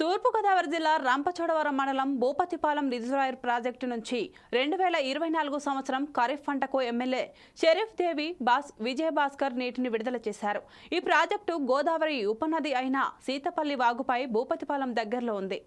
తూర్పుగోదావరి జిల్లా రంపచోడవరం మండలం Bhupathipalem reservoir project నుంచి రెండు వేల ఇరవై నాలుగు సంవత్సరం ఖరీఫ్ పంటకు ఎమ్మెల్యే షరీఫ్ దేవి బాస్ విజయభాస్కర్ నీటిని విడుదల చేశారు. ఈ ప్రాజెక్టు గోదావరి ఉపనది అయిన సీతపల్లి వాగుపై భూపతిపాలెం దగ్గరలో ఉంది.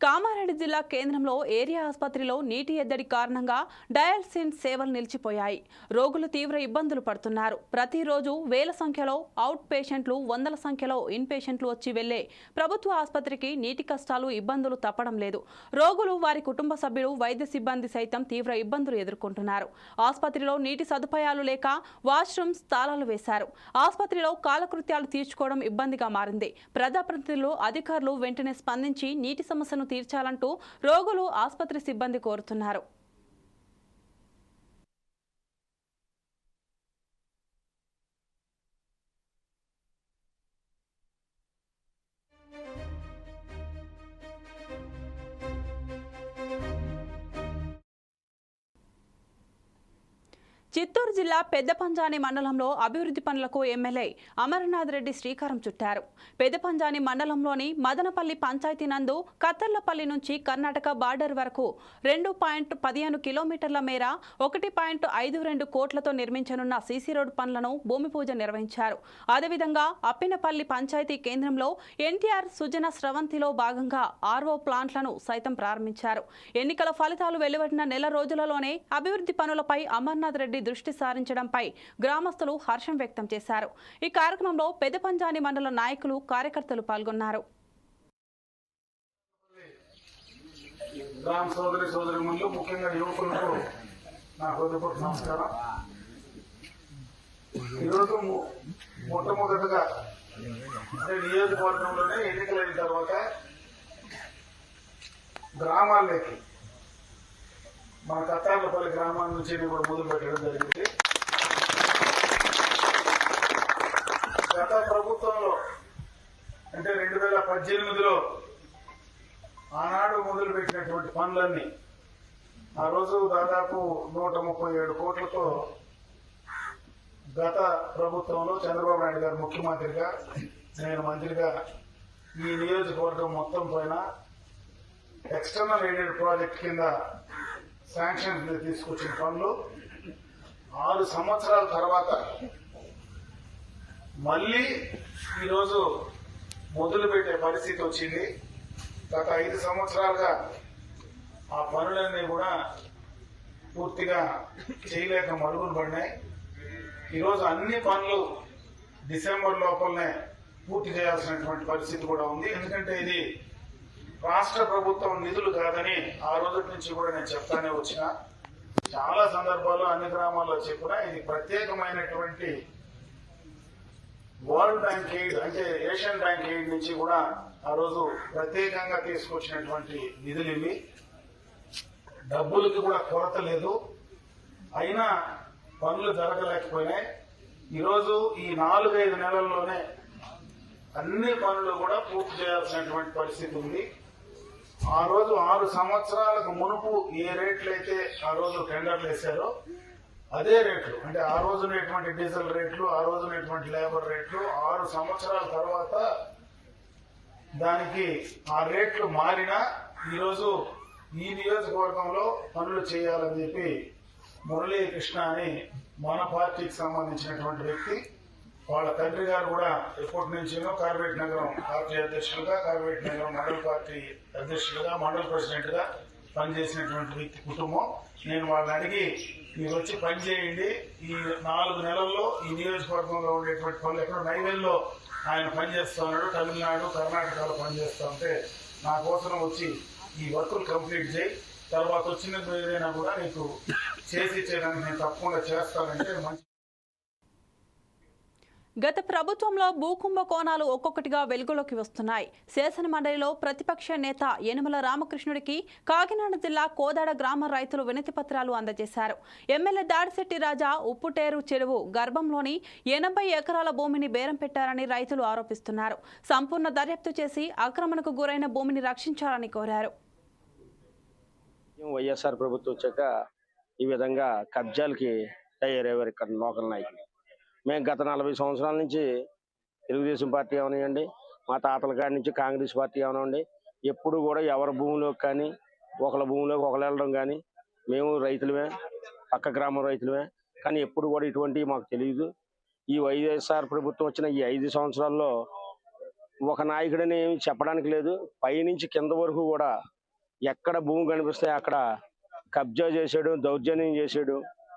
కామారెడ్డి జిల్లా కేంద్రంలో ఏరియా ఆసుపత్రిలో నీటి ఎద్దడి కారణంగా డయాలసిన్ సేవలు నిలిచిపోయాయి. రోగులు తీవ్ర ఇబ్బందులు పడుతున్నారు. ప్రతిరోజు వేల సంఖ్యలో అవుట్ పేషెంట్లు వందల సంఖ్యలో ఇన్ పేషెంట్లు వచ్చి వెళ్ళే ప్రభుత్వ ఆసుపత్రికి నీటి కష్టాలు ఇబ్బందులు తప్పడం లేదు. రోగులు వారి కుటుంబ సభ్యులు వైద్య సిబ్బంది సైతం తీవ్ర ఇబ్బందులు ఎదుర్కొంటున్నారు. ఆసుపత్రిలో నీటి సదుపాయాలు లేక వాష్రూమ్స్ తాళాలు వేశారు. ఆసుపత్రిలో కాలకృత్యాలు తీర్చుకోవడం ఇబ్బందిగా మారింది. ప్రజాప్రతినిధులు అధికారులు వెంటనే స్పందించి నీటి సమస్యను తీర్చాలంటూ రోగులు ఆసుపత్రి సిబ్బంది కోరుతున్నారు. చిత్తూరు జిల్లా పెద్దపంజాని మండలంలో అభివృద్ధి పనులకు ఎమ్మెల్యే అమరనాథ్ రెడ్డి శ్రీకారం చుట్టారు. పెద్దపంజాని మండలంలోని మదనపల్లి పంచాయతీ నందు కత్తర్లపల్లి నుంచి కర్ణాటక బార్డర్ వరకు రెండు పాయింట్ పదిహేను కిలోమీటర్ల మేర ఒకటి పాయింట్ ఐదు రెండు కోట్లతో నిర్మించనున్న సీసీ రోడ్ పనులను భూమి పూజ నిర్వహించారు. అదేవిధంగా అప్పినపల్లి పంచాయతీ కేంద్రంలో ఎన్టీఆర్ సుజన స్రవంతిలో భాగంగా ఆర్ఓ ప్లాంట్లను సైతం ప్రారంభించారు. ఎన్నికల ఫలితాలు వెలువడిన నెల రోజులలోనే అభివృద్ధి పనులపై అమర్నాథ్ రెడ్డి దృష్టి సారించడంపై గ్రామస్తులు హర్షం వ్యక్తం చేశారు. ఈ కార్యక్రమంలో పెదపంజాని మండల నాయకులు కార్యకర్తలు పాల్గొన్నారు. గ్రామ సోదరి సోదరిమణులు ముఖ్యంగా యువకులకు నా హృదయపూర్వక నమస్కారం. ఈరోజు మొట్టమొదటిగా అంటే నియోజకవర్గంలోనే ఎన్నికలైన తర్వాత గ్రామాల్లోకి మన కత్తార్లపల్లి గ్రామాల నుంచి కూడా మొదలు పెట్టడం జరిగింది. గత ప్రభుత్వంలో అంటే రెండు వేల పద్దెనిమిదిలో ఆనాడు మొదలుపెట్టినటువంటి పనులన్నీ ఆ రోజు దాదాపు నూట ముప్పై ఏడు కోట్లతో గత ప్రభుత్వంలో చంద్రబాబు నాయుడు గారు ముఖ్యమంత్రిగా నేను మంత్రిగా ఈ నియోజకవర్గం మొత్తం పైన ఎక్స్టర్నల్ ఎయిడెడ్ ప్రాజెక్ట్ కింద శాంక్షన్ మీద తీసుకొచ్చిన పనులు ఆరు సంవత్సరాల తర్వాత మళ్ళీ ఈరోజు మొదలు పెట్టే పరిస్థితి వచ్చింది. గత ఐదు సంవత్సరాలుగా ఆ పనులన్నీ కూడా పూర్తిగా చేయలేక మరుగున పడినాయి. ఈరోజు అన్ని పనులు డిసెంబర్ లోపలనే పూర్తి చేయాల్సినటువంటి పరిస్థితి కూడా ఉంది. ఎందుకంటే ఇది రాష్ట్ర ప్రభుత్వం నిధులు కాదని ఆ రోజు నుంచి కూడా నేను చెప్తానే వచ్చిన. చాలా సందర్భాల్లో అన్ని గ్రామాల్లో చెప్పిన ఇది ప్రత్యేకమైనటువంటి వరల్డ్ బ్యాంక్ ఎయిడ్ అంటే ఏషియన్ బ్యాంక్ ఎయిడ్ నుంచి కూడా ఆ రోజు ప్రత్యేకంగా తీసుకొచ్చినటువంటి నిధులు ఇవి. డబ్బులకి కూడా కొరత లేదు. అయినా పనులు జరగలేకపోయినాయి. ఈరోజు ఈ నాలుగైదు నెలల్లోనే అన్ని పనులు కూడా పూర్తి చేయాల్సినటువంటి పరిస్థితి ఉంది. ఆ రోజు ఆరు సంవత్సరాలకు మునుపు ఏ రేట్లు అయితే ఆ రోజు టెండర్లు వేశారో అదే రేట్లు. అంటే ఆ రోజునేటువంటి డీజిల్ రేట్లు ఆ రోజునేటువంటి లేబర్ రేట్లు ఆరు సంవత్సరాల తర్వాత దానికి ఆ రేట్లు మారినా ఈరోజు ఈ నియోజకవర్గంలో పనులు చేయాలని చెప్పి మురళీకృష్ణ అని మన పార్టీకి సంబంధించినటువంటి వ్యక్తి వాళ్ళ తండ్రి గారు కూడా ఎప్పటి నుంచినో కార్పొరేట్ నగరం పార్టీ అధ్యక్షులుగా కార్పొరేట్ నగరం మండల పార్టీ అధ్యక్షులుగా మండల ప్రెసిడెంట్గా పనిచేసినటువంటి వ్యక్తి కుటుంబం. నేను వాళ్ళని అడిగి మీరు వచ్చి పని చేయండి. ఈ నాలుగు నెలల్లో ఈ నియోజకవర్గంలో ఉండేటువంటి పనులు ఎక్కడ నైవేల్లో ఆయన పనిచేస్తా ఉన్నాడు. తమిళనాడు కర్ణాటకలో పనిచేస్తా ఉంటే నా కోసం వచ్చి ఈ వర్కులు కంప్లీట్ చేయి. తర్వాత వచ్చిన ఏదైనా కూడా నీకు చేసి ఇచ్చేదానికి నేను తప్పకుండా చేస్తానంటే మంచి గత ప్రభుత్వంలో భూకుంభ కోణాలు ఒక్కొక్కటిగా వెలుగులోకి వస్తున్నాయి. శాసన మండలిలో ప్రతిపక్ష నేత యనమల రామకృష్ణుడికి కాకినాడ జిల్లా కోదాడ గ్రామ రైతులు వినతి పత్రాలు అందజేశారు. ఎమ్మెల్యే దాడిశెట్టి రాజా ఉప్పుటేరు చెరువు గర్భంలోని ఎనభై ఎకరాల భూమిని బేరం పెట్టారని రైతులు ఆరోపిస్తున్నారు. సంపూర్ణ దర్యాప్తు చేసి ఆక్రమణకు గురైన భూమిని రక్షించాలని కోరారు. వైఎస్ఆర్ ప్రభుత్వం వచ్చాక ఈ విధంగా కబ్జాలకి తయారయ్యారు ఇక్కడ లోకల్ నాయకులు. మేము గత నలభై సంవత్సరాల నుంచి తెలుగుదేశం పార్టీ అవనివ్వండి మా తాతల కాడి నుంచి కాంగ్రెస్ పార్టీ అవనివ్వండి ఎప్పుడు కూడా ఎవరి భూమిలోకి కానీ ఒకళ్ళ భూమిలోకి ఒకళ్ళు వెళ్ళడం కానీ మేము రైతులమే పక్క గ్రామం రైతులమే కానీ ఎప్పుడు కూడా ఇటువంటివి మాకు తెలియదు. ఈ వైఎస్ఆర్ ప్రభుత్వం వచ్చిన ఈ ఐదు సంవత్సరాల్లో ఒక నాయకుడని ఏమి చెప్పడానికి లేదు. పైనుంచి కింద వరకు కూడా ఎక్కడ భూమి కనిపిస్తే అక్కడ కబ్జా చేసాడు దౌర్జన్యం చేసాడు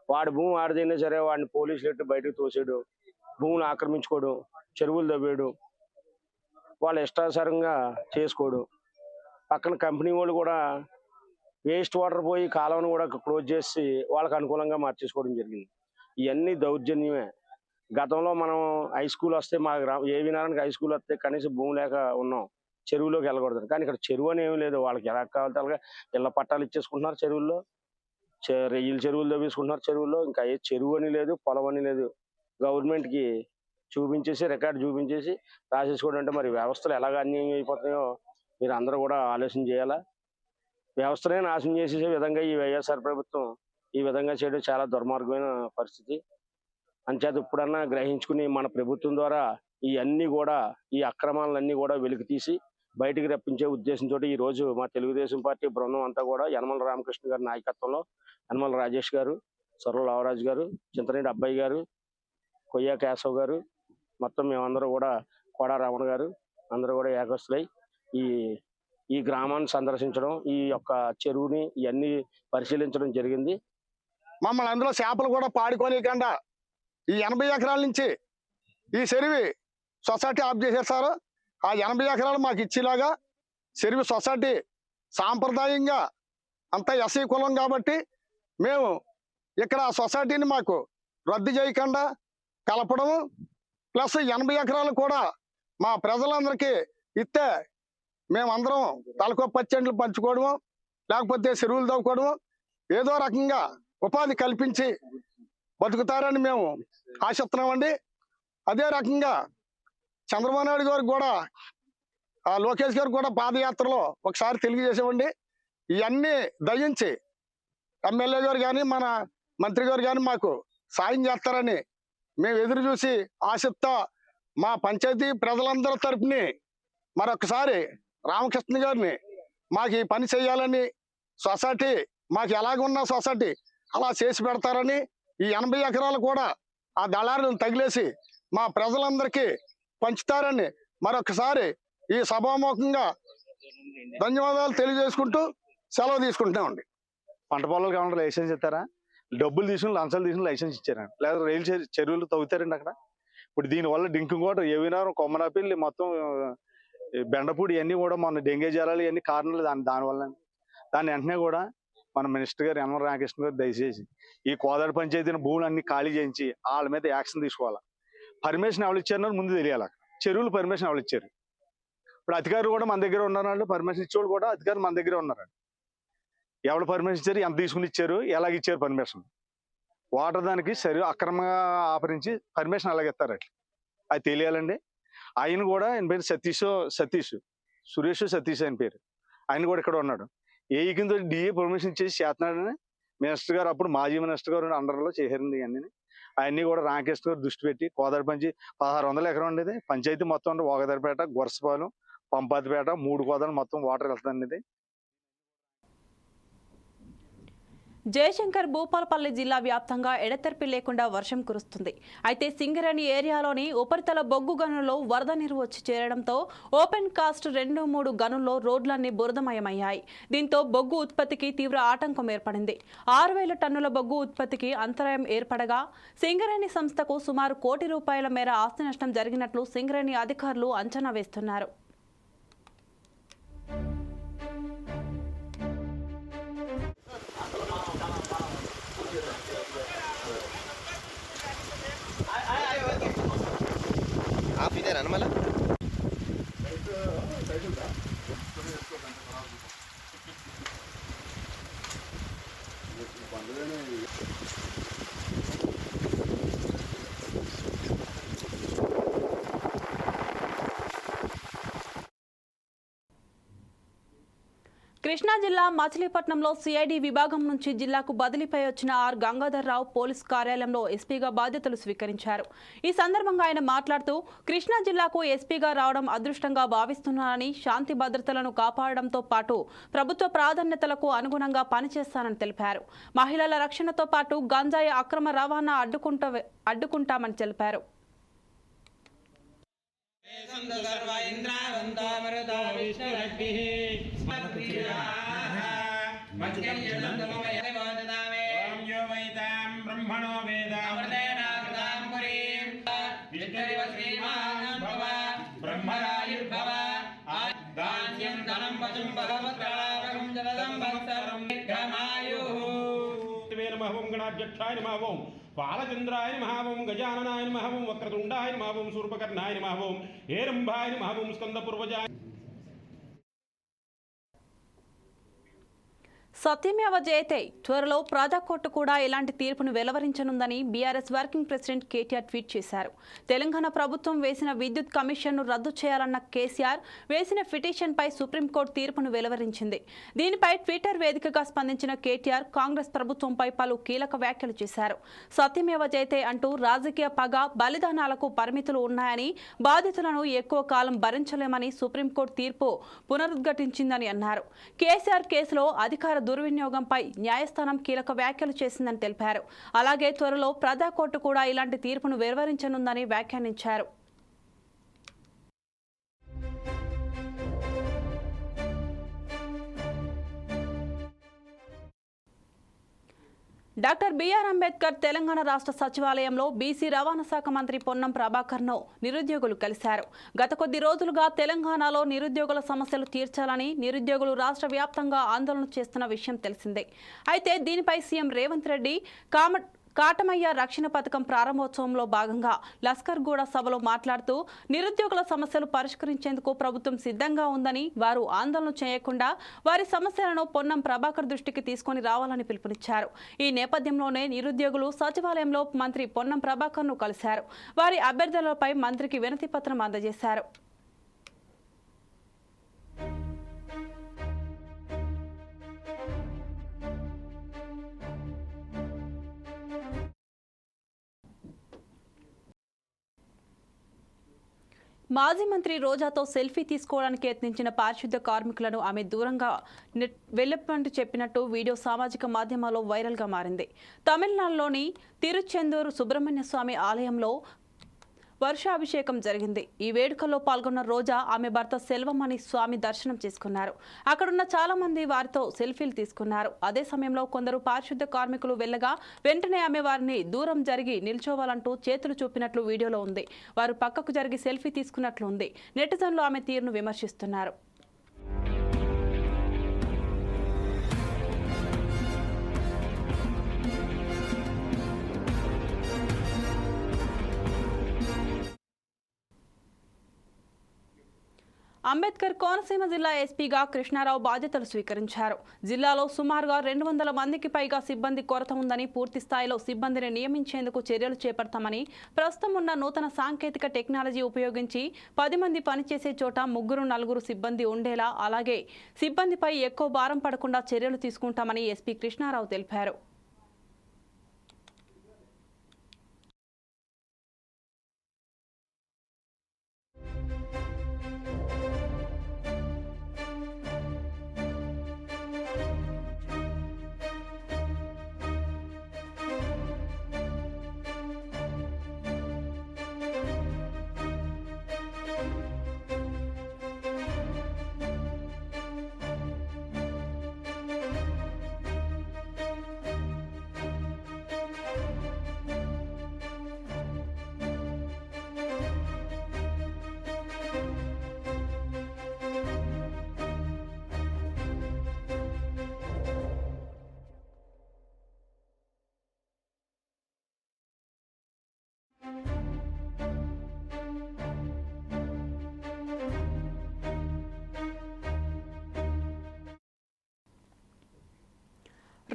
వాడి భూమి ఆడదైనా సరే వాడిని పోలీసులు ఎట్టు బయటకు తోసాడు భూములు ఆక్రమించుకోడు చెరువులు తవ్వాడు వాళ్ళు ఇష్టానుసారంగా చేసుకోడు. పక్కన కంపెనీ వాళ్ళు కూడా వేస్ట్ వాటర్ పోయి కాలువను కూడా క్లోజ్ చేసి వాళ్ళకి అనుకూలంగా మార్చేసుకోవడం జరిగింది. ఇవన్నీ దౌర్జన్యమే. గతంలో మనం హై స్కూల్ వస్తే మా గ్రామ ఏ వినారానికి హై స్కూల్ వస్తే కనీసం భూమి లేక ఉన్నాం. చెరువులోకి వెళ్ళకూడదు. కానీ ఇక్కడ చెరువు అని ఏమీ లేదు. వాళ్ళకి ఎలా కావాలంటే అలాగా ఇళ్ళ పట్టాలు ఇచ్చేసుకుంటున్నారు చెరువుల్లో. రెయ్యిల చెరువులు తవ్వేసుకుంటున్నారు చెరువుల్లో ఇంకా ఏ చెరువు అని లేదు పొలం అని లేదు. గవర్నమెంట్కి చూపించేసి రికార్డు చూపించేసి రాసేసుకోవడం అంటే మరి వ్యవస్థలు ఎలాగ అన్యాయం అయిపోతున్నాయో మీరు అందరూ కూడా ఆలోచన చేయాలా? వ్యవస్థనే నాశనం చేసే విధంగా ఈ వైఎస్ఆర్ ప్రభుత్వం ఈ విధంగా చేయడం చాలా దుర్మార్గమైన పరిస్థితి. అంచేత ఇప్పుడన్నా గ్రహించుకుని మన ప్రభుత్వం ద్వారా ఈ అన్ని కూడా ఈ అక్రమాలన్నీ కూడా వెలికి తీసి బయటికి రప్పించే ఉద్దేశంతో ఈ రోజు మా తెలుగుదేశం పార్టీ బృందం అంతా కూడా యనమల రామకృష్ణ గారి నాయకత్వంలో యనమల రాజేష్ గారు సొర్ర లావరాజు గారు చింతనేటి అబ్బాయి గారు కొయ్య కేశవ్ గారు మొత్తం మేమందరూ కూడా కోడా రమణ గారు అందరూ కూడా ఏకస్తులై ఈ ఈ గ్రామాన్ని సందర్శించడం ఈ యొక్క చెరువుని ఇవన్నీ పరిశీలించడం జరిగింది. మమ్మల్ని అందులో చేపలు కూడా పాడుకోనికండా ఈ ఎనభై ఎకరాల నుంచి ఈ చెరువు సొసైటీ ఆఫ్ చేశారు సార్ ఆ ఎనభై ఎకరాలు మాకు ఇచ్చేలాగా చెరువు సొసైటీ సాంప్రదాయంగా అంతా ఎస్సీ కులం కాబట్టి మేము ఇక్కడ ఆ సొసైటీని మాకు రద్దు చేయకుండా కలపడము. ప్లస్ ఎనభై ఎకరాలు కూడా మా ప్రజలందరికీ ఇస్తే మేమందరం తలకో పచ్చండ్లు పంచుకోవడము లేకపోతే చెరువులు తవ్వుకోవడము. ఏదో రకంగా ఉపాధి కల్పించి బతుకుతారని మేము ఆశిస్తున్నామండి. అదే రకంగా చంద్రబాబు నాయుడు గారికి కూడా ఆ లోకేష్ గారికి కూడా పాదయాత్రలో ఒకసారి తెలియజేసామండి ఇవన్నీ దయించి ఎమ్మెల్యే గారు కానీ మన మంత్రి గారు కానీ మాకు సాయం చేస్తారని మేము ఎదురు చూసి ఆశిస్తా మా పంచాయతీ ప్రజలందరి తరపుని మరొకసారి రామకృష్ణ గారిని మాకు ఈ పని చేయాలని సొసైటీ మాకు ఎలాగున్న సొసైటీ అలా చేసి పెడతారని ఈ ఎనభై ఎకరాలు కూడా ఆ దళారులను తగిలేసి మా ప్రజలందరికీ పంచుతారని మరొకసారి ఈ సభాముఖంగా ధన్యవాదాలు తెలియజేసుకుంటూ సెలవు తీసుకుంటున్నామండి. పంట పొలాలు కావాలంటే లైసెన్స్ ఇస్తారా? డబ్బులు తీసుకుని లంచాలు తీసుకుని లైసెన్స్ ఇచ్చారండి లేదా రైలు చెరువులు తవ్వుతారండి అక్కడ? ఇప్పుడు దీనివల్ల డింకు కూడా ఏవినారం కొమ్మనాపిల్లి మొత్తం బెండపూడి ఇవన్నీ కూడా మన డెంగే జ్వరాలు ఇవన్నీ కారణాలు దాని దానివల్ల దాని వెంటనే కూడా మన మినిస్టర్ గారు యనమల రామకృష్ణ గారు దయచేసి ఈ కోదాడు పంచాయతీని భూములు అన్ని ఖాళీ చేయించి వాళ్ళ మీద యాక్షన్ తీసుకోవాలి? పర్మిషన్ ఎవరు ఇచ్చారన్నారు ముందు తెలియాలి అక్కడ. చెరువులు పర్మిషన్ ఎవరు ఇచ్చారు? ఇప్పుడు అధికారులు కూడా మన దగ్గర ఉన్నారండి. పర్మిషన్ ఇచ్చేవాళ్ళు కూడా అధికారులు మన దగ్గర ఉన్నారు ఎవరు పర్మిషన్ ఇచ్చారు? ఎంత తీసుకుని ఇచ్చారు? ఎలాగ ఇచ్చారు పర్మిషన్ వాటర్ దానికి సరి అక్రమంగా ఆపరించి పర్మిషన్ ఎలాగ ఇస్తారు అట్లా? అది తెలియాలండి. ఆయన కూడా ఆయన పేరు సతీష్ సతీష్. సురేష్ సతీష్ ఆయన పేరు. ఆయన కూడా ఇక్కడ ఉన్నాడు. ఏ కింద డిఏ పర్మిషన్ ఇచ్చేసి చేస్తున్నాడని మినిస్టర్ గారు అప్పుడు మాజీ మినిస్టర్ గారు అండర్లో చేశారండి ఇవన్నీ. అవన్నీ కూడా రాకేష్ గారు దృష్టి పెట్టి కోదాడ పంచి పదహారు వందల ఎకరం ఉండేది. పంచాయతీ మొత్తం అంటే గొరసపాలెం పంపాతిపేట మూడు కోదాలు మొత్తం వాటర్ వెళ్తుంది ఇది జయశంకర్ భూపాలపల్లి జిల్లా వ్యాప్తంగా ఎడతెరిపి లేకుండా వర్షం కురుస్తుంది. అయితే సింగరేణి ఏరియాలోని ఉపరితల బొగ్గు గనుల్లో వరద నీరు వచ్చి చేరడంతో ఓపెన్ కాస్ట్ రెండు మూడు గనుల్లో రోడ్లన్నీ బురదమయమయ్యాయి. దీంతో బొగ్గు ఉత్పత్తికి తీవ్ర ఆటంకం ఏర్పడింది. ఆరు వేల టన్నుల బొగ్గు ఉత్పత్తికి అంతరాయం ఏర్పడగా సింగరేణి సంస్థకు సుమారు కోటి రూపాయల మేర ఆస్తి నష్టం జరిగినట్లు సింగరేణి అధికారులు అంచనా వేస్తున్నారు. కృష్ణా జిల్లా మచిలీపట్నంలో సిఐడి విభాగం నుంచి జిల్లాకు బదిలీపై వచ్చిన ఆర్ గంగాధర్రావు పోలీస్ కార్యాలయంలో ఎస్పీగా బాధ్యతలు స్వీకరించారు. ఈ సందర్భంగా ఆయన మాట్లాడుతూ కృష్ణా జిల్లాకు ఎస్పీగా రావడం అదృష్టంగా భావిస్తున్నానని శాంతి భద్రతలను కాపాడడంతో పాటు ప్రభుత్వ ప్రాధాన్యతలకు అనుగుణంగా పనిచేస్తానని తెలిపారు. మహిళల రక్షణతో పాటు గంజాయి అక్రమ రవాణా అడ్డుకుంటా అడ్డుకుంటామని తెలిపారు. సంత సర్వ ఇంద్రావంతో మరుతో విష్ణురగ్భిః ఓం యో వైతాం బ్రహ్మణో వేద అమృతేనామృతాం పురీం విష్ణురివ శ్రీమాన్ భవ బ్రహ్మరాయుర్భవ ధాన్యం ధనం వశం భగవత్కళాపకం జలదం భక్తరం దీర్ఘమాయుః నమః ఓం గణాధ్యక్షాయ నమః ఓం బాలచంద్రాయ నమః ఓం గజాననాయ నమః ఓం వక్రతుండాయ నమః ఓం శూర్పకర్ణాయ నమః ఓం హేరంబాయ నమః ఓం స్కందపూర్వజాయ సత్యమేవ జయతే త్వరలో ప్రజా కోర్టు కూడా ఇలాంటి తీర్పును వెలువరించనుందని BRS working president KTR tweet చేశారు. తెలంగాణ ప్రభుత్వం వేసిన విద్యుత్ కమిషన్ను రద్దు చేయాలన్న కేసీఆర్ వేసిన పిటిషన్పై సుప్రీంకోర్టు తీర్పును వెలువరించింది. దీనిపై ట్విట్టర్ వేదికగా స్పందించిన కేటీఆర్ కాంగ్రెస్ ప్రభుత్వంపై పలు కీలక వ్యాఖ్యలు చేశారు. సత్యమేవ జయతే అంటూ రాజకీయ పగ బలిదానాలకు పరిమితులు ఉన్నాయని బాధితులను ఎక్కువ కాలం భరించలేమని సుప్రీంకోర్టు తీర్పు పునరుద్ఘటించిందని అన్నారు. కేసీఆర్ కేసులో అధికార దుర్వినియోగంపై న్యాయస్థానం కీలక వ్యాఖ్యలు చేసిందని తెలిపారు. అలాగే త్వరలో ప్రజా కోర్టు కూడా ఇలాంటి తీర్పును వెలువరించనుందని వ్యాఖ్యానించారు. డాక్టర్ బిఆర్ అంబేద్కర్ తెలంగాణ రాష్ట్ర సచివాలయంలో బీసీ రవాణా శాఖ మంత్రి పొన్నం ప్రభాకర్ను నిరుద్యోగులు కలిశారు. గత కొద్ది రోజులుగా తెలంగాణలో నిరుద్యోగుల సమస్యలు తీర్చాలని నిరుద్యోగులు రాష్ట్ర వ్యాప్తంగా ఆందోళన చేస్తున్న విషయం తెలిసిందే. అయితే దీనిపై సీఎం రేవంత్ రెడ్డి కామ కాటమయ్య రక్షణ పథకం ప్రారంభోత్సవంలో భాగంగా లస్కర్ గూడ సభలో మాట్లాడుతూ నిరుద్యోగుల సమస్యలు పరిష్కరించేందుకు ప్రభుత్వం సిద్ధంగా ఉందని వారు ఆందోళన చేయకుండా వారి సమస్యలను పొన్నం ప్రభాకర్ దృష్టికి తీసుకొని రావాలని పిలుపునిచ్చారు. ఈ నేపథ్యంలోనే నిరుద్యోగులు సచివాలయంలో మంత్రి పొన్నం ప్రభాకర్ను కలిశారు. వారి అభ్యర్థులపై మంత్రికి వినతి పత్రం అందజేశారు. మాజీ మంత్రి రోజాతో సెల్ఫీ తీసుకోవడానికి యత్నించిన పారిశుద్ధ కార్మికులను ఆమె దూరంగా నెట్ వెళ్ళమంటూ చెప్పినట్టు వీడియో సామాజిక మాధ్యమాల్లో వైరల్గా మారింది. తమిళనాడులోని తిరుచెందూరు సుబ్రహ్మణ్య స్వామి ఆలయంలో వర్షాభిషేకం జరిగింది. ఈ వేడుకల్లో పాల్గొన్న రోజా ఆమె భర్త సెల్వమణి స్వామి దర్శనం చేసుకున్నారు. అక్కడున్న చాలా మంది వారితో సెల్ఫీలు తీసుకున్నారు. అదే సమయంలో కొందరు పారిశుద్ధ కార్మికులు వెళ్ళగా వెంటనే ఆమె వారిని దూరం జరిగి నిల్చోవాలంటూ చేతులు చూపినట్లు వీడియోలో ఉంది. వారు పక్కకు జరిగి సెల్ఫీ తీసుకున్నట్లు ఉంది. నెటిజన్లు ఆమె తీరును విమర్శిస్తున్నారు. అంబేద్కర్ కోనసీమ జిల్లా ఎస్పీగా కృష్ణారావు బాధ్యతలు స్వీకరించారు. జిల్లాలో సుమారుగా రెండు వందల మందికి పైగా సిబ్బంది కొరత ఉందని పూర్తి స్థాయిలో సిబ్బందిని నియమించేందుకు చర్యలు చేపడతామని ప్రస్తుతం ఉన్న నూతన సాంకేతిక టెక్నాలజీ ఉపయోగించి పది మంది పనిచేసే చోట ముగ్గురు నలుగురు సిబ్బంది ఉండేలా అలాగే సిబ్బందిపై ఎక్కువ భారం పడకుండా చర్యలు తీసుకుంటామని ఎస్పీ కృష్ణారావు తెలిపారు.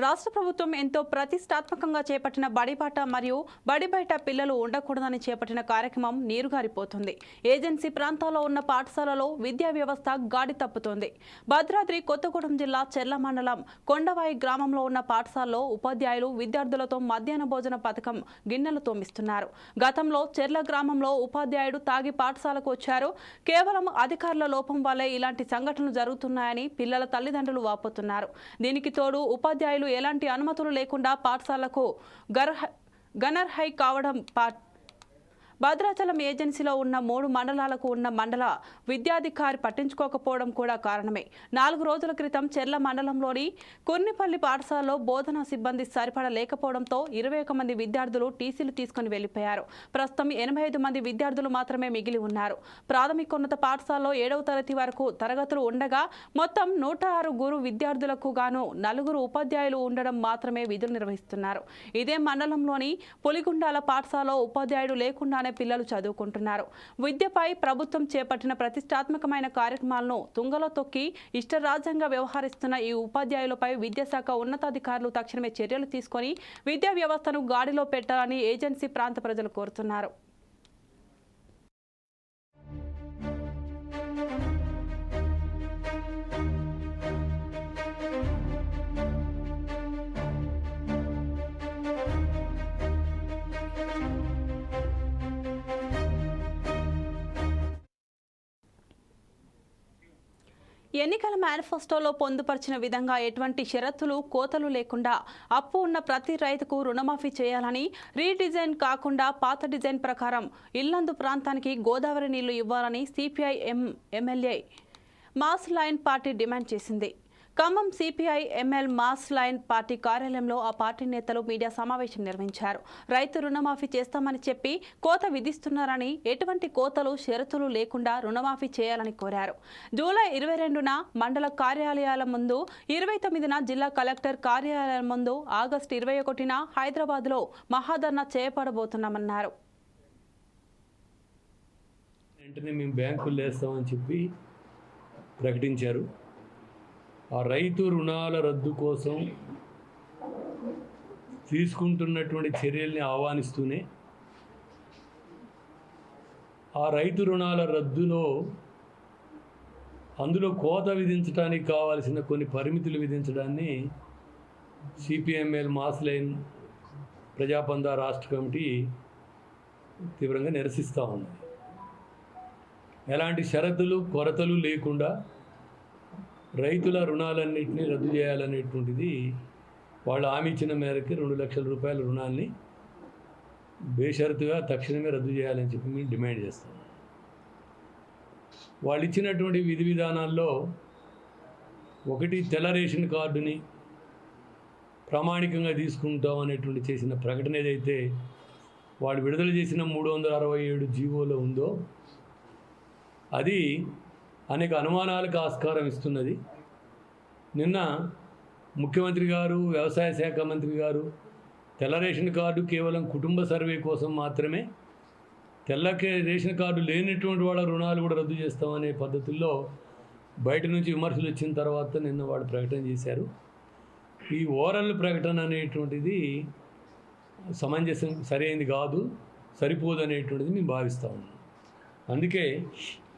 రాష్ట్ర ప్రభుత్వం ఎంతో ప్రతిష్టాత్మకంగా చేపట్టిన బడిబాట మరియు బడి బయట పిల్లలు ఉండకూడదని చేపట్టిన కార్యక్రమం నీరుగారిపోతుంది. ఏజెన్సీ ప్రాంతాల్లో ఉన్న పాఠశాలలో విద్యా వ్యవస్థ గాడి తప్పుతోంది. భద్రాద్రి కొత్తగూడెం జిల్లా చెర్ల మండలం కొండవాయి గ్రామంలో ఉన్న పాఠశాలలో ఉపాధ్యాయులు విద్యార్థులతో మధ్యాహ్న భోజన పథకం గిన్నెలు తోమిస్తున్నారు. గతంలో చెర్ల గ్రామంలో ఉపాధ్యాయుడు తాగి పాఠశాలకు వచ్చారు. కేవలం అధికారుల లోపం వల్లే ఇలాంటి సంఘటనలు జరుగుతున్నాయని పిల్లల తల్లిదండ్రులు వాపోతున్నారు. దీనికి తోడు ఉపాధ్యాయులు ఎలాంటి అనుమతులు లేకుండా పాఠశాలకు గర్హ గనర్హై కావడం భద్రాచలం ఏజెన్సీలో ఉన్న మూడు మండలాలకు ఉన్న మండల విద్యాధికారి పట్టించుకోకపోవడం కూడా కారణమే. నాలుగు రోజుల క్రితం చెర్ల మండలంలోని కొన్నిపల్లి పాఠశాలలో బోధనా సిబ్బంది సరిపడ లేకపోవడంతో ఇరవై ఒక మంది విద్యార్థులు టీసీలు తీసుకుని వెళ్ళిపోయారు ప్రస్తుతం ఎనభై ఐదు మంది విద్యార్థులు మాత్రమే మిగిలి ఉన్నారు. ప్రాథమికోన్నత పాఠశాలలో ఏడవ తరగతి వరకు తరగతులు ఉండగా మొత్తం నూట ఆరు గురు విద్యార్థులకు గాను నలుగురు ఉపాధ్యాయులు ఉండడం మాత్రమే విధులు నిర్వహిస్తున్నారు. ఇదే మండలంలోని పులిగుండాల పాఠశాలలో ఉపాధ్యాయుడు లేకుండానే పిల్లలు చదువుకుంటున్నారు. విద్యపై ప్రభుత్వం చేపట్టిన ప్రతిష్టాత్మకమైన కార్యక్రమాలను తుంగలో తొక్కి ఇష్టరాజ్యంగా వ్యవహరిస్తున్న ఈ ఉపాధ్యాయులపై విద్యాశాఖ ఉన్నతాధికారులు తక్షణమే చర్యలు తీసుకొని విద్యా వ్యవస్థను గాడిలో పెట్టాలని ఏజెన్సీ ప్రాంత ప్రజలు కోరుతున్నారు. ఎన్నికల మేనిఫెస్టోలో పొందుపరిచిన విధంగా ఎటువంటి షరతులు కోతలు లేకుండా అప్పు ఉన్న ప్రతి రైతుకు రుణమాఫీ చేయాలని రీడిజైన్ కాకుండా పాత డిజైన్ ప్రకారం ఇల్లందు ప్రాంతానికి గోదావరి నీళ్ళు ఇవ్వాలని CPI M MLA mass line party demand చేసింది. Khammam CPI ML mass line party కార్యాలయంలో ఆ పార్టీ నేతలు మీడియా సమావేశం నిర్వహించారు. రైతు రుణమాఫీ చేస్తామని చెప్పి కోత విధిస్తున్నారని ఎటువంటి కోతలు షరతులు లేకుండా రుణమాఫీ చేయాలని కోరారు. జూలై ఇరవై రెండున మండల కార్యాలయాల ముందు ఇరవై తొమ్మిదిన జిల్లా కలెక్టర్ కార్యాలయం ముందు ఆగస్టు ఇరవై ఒకటిన హైదరాబాద్లో మహాధర్నా చేపడబోతున్నామన్నారు వెంటనే మేము బ్యాంకులు వేస్తామని చెప్పి ప్రకటించారు. ఆ రైతు రుణాల రద్దు కోసం తీసుకుంటున్నటువంటి చర్యల్ని ఆహ్వానిస్తూనే ఆ రైతు రుణాల రద్దులో అందులో కోత విధించడానికి కావాల్సిన కొన్ని పరిమితులు విధించడాన్ని సిపిఎంఎల్ మాస్ లైన్ ప్రజాపంద రాష్ట్ర కమిటీ తీవ్రంగా నిరసిస్తూ ఉంది ఎలాంటి షరతులు కొరతలు లేకుండా రైతుల రుణాలన్నింటినీ రద్దు చేయాలనేటువంటిది వాళ్ళు హామీ ఇచ్చిన మేరకు రెండు లక్షల రూపాయల రుణాన్ని బేషరతుగా తక్షణమే రద్దు చేయాలని చెప్పి మేము డిమాండ్ చేస్తాం. వాళ్ళు ఇచ్చినటువంటి విధి విధానాల్లో ఒకటి తెల్ల రేషన్ కార్డుని ప్రామాణికంగా తీసుకుంటాం అనేటువంటి చేసిన ప్రకటన ఏదైతే వాళ్ళు విడుదల చేసిన మూడు వందల అరవై ఏడు జీవోలో ఉందో అది అనేక అనుమానాలకు ఆస్కారం ఇస్తున్నది. నిన్న ముఖ్యమంత్రి గారు వ్యవసాయ శాఖ మంత్రి గారు తెల్ల రేషన్ కార్డు కేవలం కుటుంబ సర్వే కోసం మాత్రమే తెల్లకే రేషన్ కార్డు లేనటువంటి వాళ్ళ రుణాలు కూడా రద్దు చేస్తామనే పద్ధతుల్లో బయట నుంచి విమర్శలు వచ్చిన తర్వాత నిన్న వాడు ప్రకటన చేశారు. ఈ ఓరల్ ప్రకటన అనేటువంటిది సమంజసం సరైనది కాదు సరిపోదు అనేటువంటిది మేము భావిస్తూ ఉన్నాం. అందుకే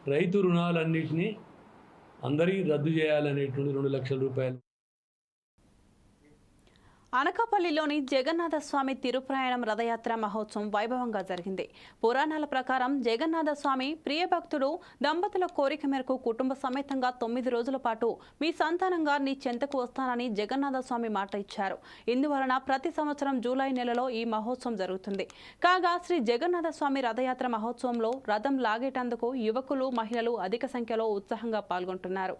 రైతు రుణాలన్నింటినీ అందరికీ రద్దు చేయాలనేటువంటి రెండు లక్షల రూపాయలు అనకాపల్లిలోని జగన్నాథస్వామి తిరుప్రయాణం రథయాత్ర మహోత్సవం వైభవంగా జరిగింది. పురాణాల ప్రకారం జగన్నాథస్వామి ప్రియభక్తుడు దంపతుల కోరిక మేరకు కుటుంబ సమేతంగా తొమ్మిది రోజుల పాటు మీ సంతానంగా నీ చెంతకు వస్తానని జగన్నాథస్వామి మాట ఇచ్చారు. ఇందువలన ప్రతి సంవత్సరం జూలై నెలలో ఈ మహోత్సవం జరుగుతుంది. కాగా శ్రీ జగన్నాథస్వామి రథయాత్ర మహోత్సవంలో రథం లాగేటందుకు యువకులు మహిళలు అధిక సంఖ్యలో ఉత్సాహంగా పాల్గొంటున్నారు.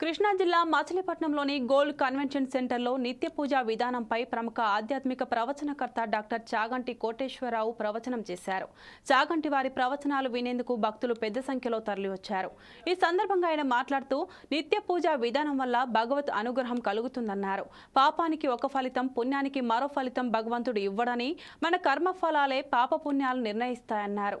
కృష్ణా జిల్లా మచిలీపట్నంలోని గోల్డ్ కన్వెన్షన్ సెంటర్లో నిత్య పూజ విధానంపై ప్రముఖ ఆధ్యాత్మిక ప్రవచనకర్త డాక్టర్ చాగంటి కోటేశ్వరరావు ప్రవచనం చేశారు. చాగంటి వారి ప్రవచనాలు వినేందుకు భక్తులు పెద్ద సంఖ్యలో తరలివచ్చారు. ఈ సందర్భంగా ఆయన మాట్లాడుతూ నిత్య పూజ విధానం వల్ల భగవత్ అనుగ్రహం కలుగుతుందన్నారు. పాపానికి ఒక ఫలితం పుణ్యానికి మరో ఫలితం భగవంతుడు ఇవ్వడని మన కర్మ ఫలాలే పాప పుణ్యాలు నిర్ణయిస్తాయన్నారు.